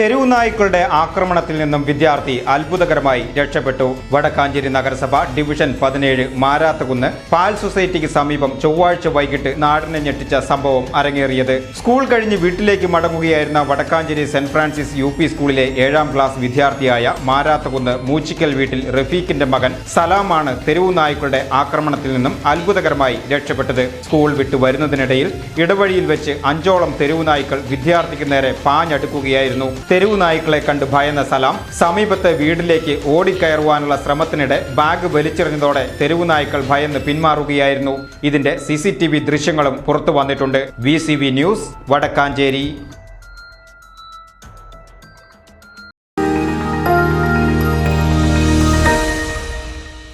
തെരുവു നായ്ക്കളുടെ ആക്രമണത്തിൽ നിന്നും വിദ്യാർത്ഥി അത്ഭുതകരമായി രക്ഷപ്പെട്ടു. വടക്കാഞ്ചേരി നഗരസഭ ഡിവിഷൻ പതിനേഴ് മാരാത്തകുന്ന് പാൽ സൊസൈറ്റിക്ക് സമീപം ചൊവ്വാഴ്ച വൈകിട്ട് നാടിനെ ഞെട്ടിച്ച സംഭവം അരങ്ങേറിയത്. സ്കൂൾ കഴിഞ്ഞ് വീട്ടിലേക്ക് മടങ്ങുകയായിരുന്ന വടക്കാഞ്ചേരി സെന്റ് ഫ്രാൻസിസ് യു സ്കൂളിലെ ഏഴാം ക്ലാസ് വിദ്യാർത്ഥിയായ മാരാത്തകുന്ന് മൂച്ചിക്കൽ വീട്ടിൽ റഫീഖിന്റെ മകൻ സലാമാണ് തെരുവു നായ്ക്കളുടെ ആക്രമണത്തിൽ നിന്നും അത്ഭുതകരമായി രക്ഷപ്പെട്ടത്. സ്കൂൾ വിട്ടു വരുന്നതിനിടയിൽ ഇടവഴിയിൽ വെച്ച് അഞ്ചോളം തെരുവു നായ്ക്കൾ വിദ്യാർത്ഥിക്ക് നേരെ പാഞ്ഞടുക്കുകയായിരുന്നു. തെരുവു നായ്ക്കളെ കണ്ട് ഭയന്ന സലാം. സമീപത്തെ വീട്ടിലേക്ക് ഓടിക്കയറുവാനുള്ള ശ്രമത്തിനിടെ ബാഗ് വലിച്ചെറിഞ്ഞതോടെ തെരുവു നായ്ക്കൾ ഭയന്ന് പിന്മാറുകയായിരുന്നു. ഇതിന്റെ സിസിടിവി ദൃശ്യങ്ങളും പുറത്തു വന്നിട്ടുണ്ട്. V news Vadakkanchery.